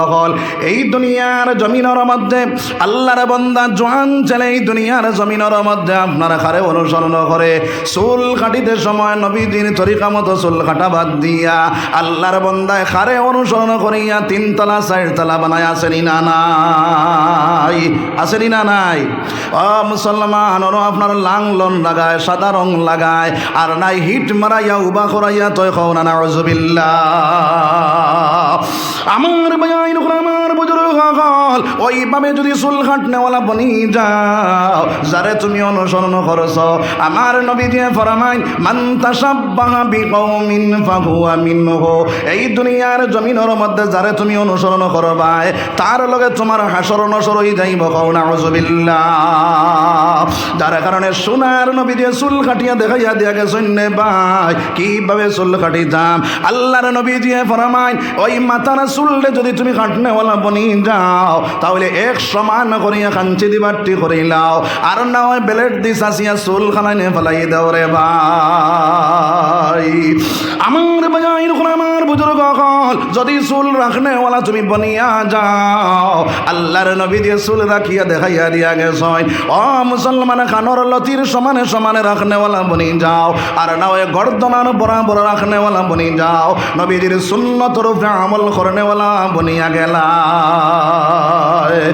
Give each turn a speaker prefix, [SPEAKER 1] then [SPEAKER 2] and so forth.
[SPEAKER 1] সকল এই দুনিয়ার জমিনের মধ্যে আল্লাহর বন্দা জোয়ান ছেলে এই দুনিয়ার জমিনের মধ্যে আপনার খারে অনুসরণ করে। চুল কাটিতে সময় নবীদিন তরিকা মতো চুল কাটা বাদ দিয়া আল্লাহর বন্দায় খারে অনুসরণ করিয়া তিনতলা, চারতলা বানায় আসেনি না নাই আসেনি না নাই? অ মুসলমান ওরা আপনার লাংলন লাগায়, সাদা রং লাগায়, আর নাই হিট মারাইয়া, উবা করাইয়া তয় খাও না রজবিল্লা আমার বয়াইন আমার বুজুর্গ সকল ওইভাবে যদি চুল কাটনেওয়ালা বনি যাও, যারে তুমি অনুসরণ করছ, আমার নবী দিয়ে ফরমাইন, মান তাসাব্বাহা বিকৌমিন ফাহুয়া মিনহু এই দুনিয়ার জমিনের মধ্যে যারে তুমি অনুসরণ করবাই, তার লগে তোমার হাসর নসর হই যাইব নাউজুবিল্লাহ যার কারণে সোনার নবী দিয়ে চুল কাটিয়া দেখাইয়া দিয়া গেছেন নে ভাই, কীভাবে চুল কাটি যাম? আল্লাহর নবী দিয়ে ফরমাইন, ওই মাথার চুললে যদি তুমি কাটনেওয়ালা বনি যাও তাহলে এক সমান করিয়া কাঞ্চি দিবারটি করিলাও আর না হয় বেলেট দিস আসিয়া চুল খানাই নে ফেলাই দেও রে ভাই। আমার বাজাই আমার বুজুর্গ কল, যদি চুল রাখনেওয়ালা তুমি বনিয়া যাও, আল্লাহর নবী দিয়ে চুল রাখিয়া দেখাইয়া দিয়া গেছ ও মুসলমান খানোর লতির সমানে সমানে রাখনেওয়ালা বনি যাও, আর না ওই গর্দনার বরাবর রাখনেওয়ালা বনি যাও। নবীজির সুন্নত রূপে আমল করনেওয়ালা বনিয়া গেলা। হয়